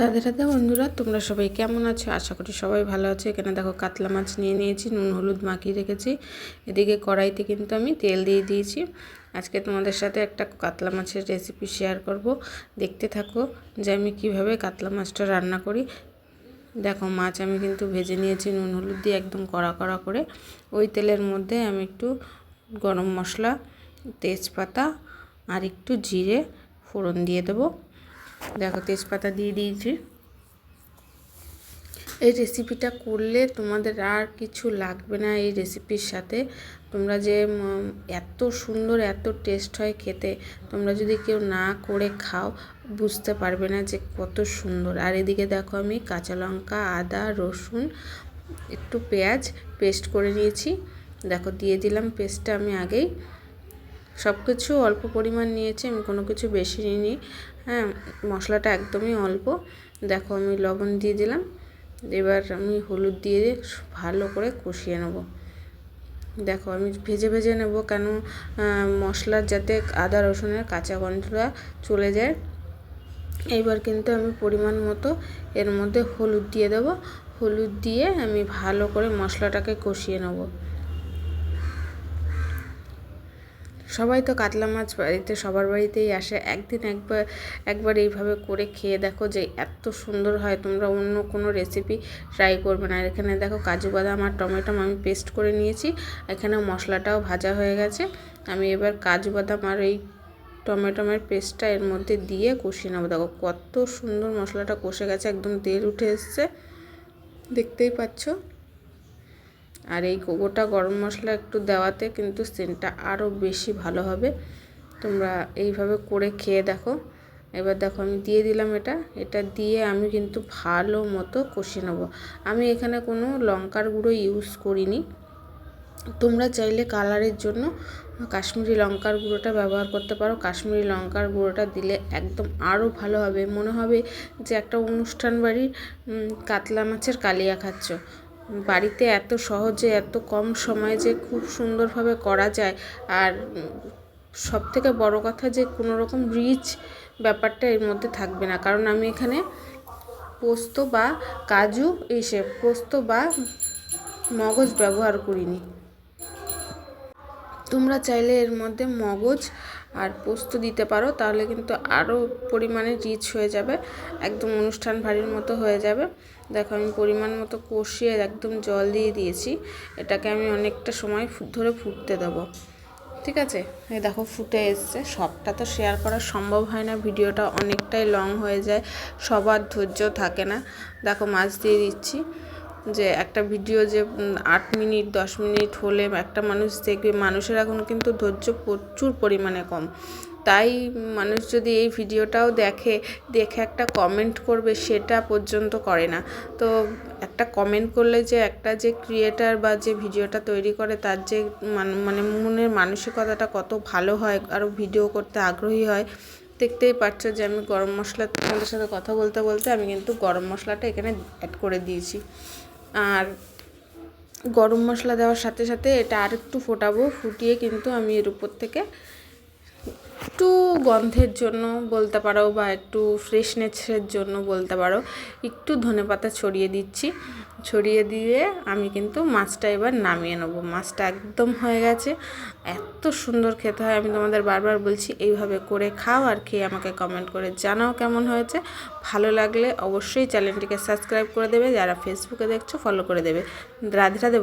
রাধে রাধে বন্ধুরা, তোমরা সবাই কেমন আছো? আশা করি সবাই ভালো আছো। এখানে দেখো কাতলা মাছ নিয়ে নিয়েছি, নুন, হলুদ মাখিয়ে রেখেছি। এদিকে কড়াইতে কিন্তু আমি তেল দিয়ে দিয়েছি। আজকে তোমাদের সাথে একটা কাতলা মাছের রেসিপি শেয়ার করব। দেখতে থাকো যে আমি কীভাবে কাতলা মাছটা রান্না করি। দেখো মাছ আমি কিন্তু ভেজে নিয়েছি, নুন, হলুদ দিয়ে একদম কড়া কড়া করে। ওই তেলের মধ্যে আমি একটু গরম মশলা, তেজপাতা আর একটু জিরে ফোড়ন দিয়ে দেবো। দেখো তেজপাতা দিয়ে দিয়েছি। এই রেসিপিটা করলে তোমাদের আর কিছু লাগবে না এই রেসিপির সাথে। তোমরা যে এত সুন্দর, এত টেস্ট হয় খেতে, তোমরা যদি কেউ না করে খাও, বুঝতে পারবে না যে কত সুন্দর। আর এদিকে দেখো আমি কাঁচা লঙ্কা, আদা, রসুন, একটু পেঁয়াজ পেস্ট করে নিয়েছি। দেখো দিয়ে দিলাম পেস্টটা আমি আগেই। সব কিছু অল্প পরিমাণ নিয়েছি, আমি কোনো কিছু বেশি নিইনি। হ্যাঁ মশলাটা একদমই অল্প। দেখো, আমি লবণ দিয়ে দিলাম। এবার আমি হলুদ দিয়ে ভালো করে কষিয়ে নেব। দেখো, আমি ভেজে ভেজে নেব কেন মশলার যাতে আদা, রসুনের কাঁচা গন্ধটা চলে যায়। এইবার কিন্তু আমি পরিমাণ মতো এর মধ্যে হলুদ দিয়ে দেবো। হলুদ দিয়ে আমি ভালো করে মশলাটাকে কষিয়ে নেব। সবাই তো কাতলা মাছ বাড়িতে, সবার বাড়িতেই আসে। একদিন একবার একবার এইভাবে করে খেয়ে দেখো যে এত সুন্দর হয়। তোমরা অন্য কোনো রেসিপি ট্রাই করবে না। আর এখানে দেখো কাজু বাদাম আর টমেটো আমি পেস্ট করে নিয়েছি। এখানে মশলাটাও ভাজা হয়ে গেছে। আমি এবার কাজু বাদাম আর এই টমেটোমের পেস্টটা এর মধ্যে দিয়ে কষিয়ে নেব। দেখো কত সুন্দর মশলাটা কষে গেছে, একদম তেল উঠে এসছে। দেখতেই পাচ্ছ? আর এই গোটা গরম মশলা একটু দেওয়াতে কিন্তু সেন্টটা আরও বেশি ভালো হবে। তোমরা এইভাবে করে খেয়ে দেখো। এবার দেখো আমি দিয়ে দিলাম এটা। এটা দিয়ে আমি কিন্তু ভালো মতো কষে নেব। আমি এখানে কোনো লঙ্কার গুঁড়ো ইউজ করিনি। তোমরা চাইলে কালারের জন্য কাশ্মীরি লঙ্কার গুঁড়োটা ব্যবহার করতে পারো। কাশ্মীরি লঙ্কার গুঁড়োটা দিলে একদম আরও ভালো হবে। মনে হবে যে একটা অনুষ্ঠান বাড়ির কাতলা মাছের কালিয়া খাচ্ছ। বাড়িতে এত সহজে, এত কম সময়ে যে খুব সুন্দরভাবে করা যায়। আর সব থেকে বড় কথা যে কোনো রকম রিচ ব্যাপারটা এর মধ্যে থাকবে না। কারণ আমি এখানে পোস্ত বা কাজু এসে পোস্ত বা মগজ ব্যবহার করিনি। তোমরা চাইলে এর মধ্যে মগজ আর পোস্ত দিতে পারো, তাহলে কিন্তু আরও পরিমাণে রিচ হয়ে যাবে, একদম অনুষ্ঠান ভারীর মতো হয়ে যাবে। দেখো, আমি পরিমাণ মতো কষিয়ে একদম জল দিয়ে দিয়েছি। এটাকে আমি অনেকটা সময় ধরে ফুটতে দেবো। ঠিক আছে? এই দেখো, ফুটে এসছে। সবটা তো শেয়ার করা সম্ভব হয় না। ভিডিওটা অনেকটাই লং হয়ে যায়। সবার ধৈর্য থাকে না। দেখো, মাছ দিয়ে দিচ্ছি। যে একটা ভিডিও যে আট মিনিট, দশ মিনিট হলে একটা মানুষ দেখবে, মানুষের এখন কিন্তু ধৈর্য প্রচুর পরিমাণে কম। তাই মানুষ যদি এই ভিডিওটাও দেখে দেখে একটা কমেন্ট করবে, সেটা পর্যন্ত করে না। তো একটা কমেন্ট করলে যে, একটা যে ক্রিয়েটার বা যে ভিডিওটা তৈরি করে, তার যে মানে মনের মানসিকতাটা কত ভালো হয় আরও ভিডিও করতে আগ্রহী হয়, দেখতেই পাচ্ছ যে আমি গরম মশলা তোমাদের সাথে কথা বলতে বলতে আমি কিন্তু গরম মশলাটা এখানে অ্যাড করে দিয়েছি। আর গরম মশলা দেওয়ার সাথে সাথে এটা আর একটু ফোটাবো, ফুটিয়ে কিন্তু আমি এর উপর থেকে একটু গন্ধের জন্য বলতে পারো বা একটু ফ্রেশনেসের জন্য বলতে পারো, একটু ধনে পাতা ছড়িয়ে দিচ্ছি। ছড়িয়ে দিয়ে আমি কিন্তু মাছটা এবার নামিয়ে নেব। মাছটা একদম হয়ে গেছে। এত সুন্দর খেতে হয়। আমি তোমাদের বারবার বলছি, এইভাবে করে খাও আর খেয়ে আমাকে কমেন্ট করে জানাও কেমন হয়েছে। ভালো লাগলে অবশ্যই চ্যানেলটিকে সাবস্ক্রাইব করে দেবে। যারা ফেসবুকে দেখছ ফলো করে দেবে। রাধে রাধে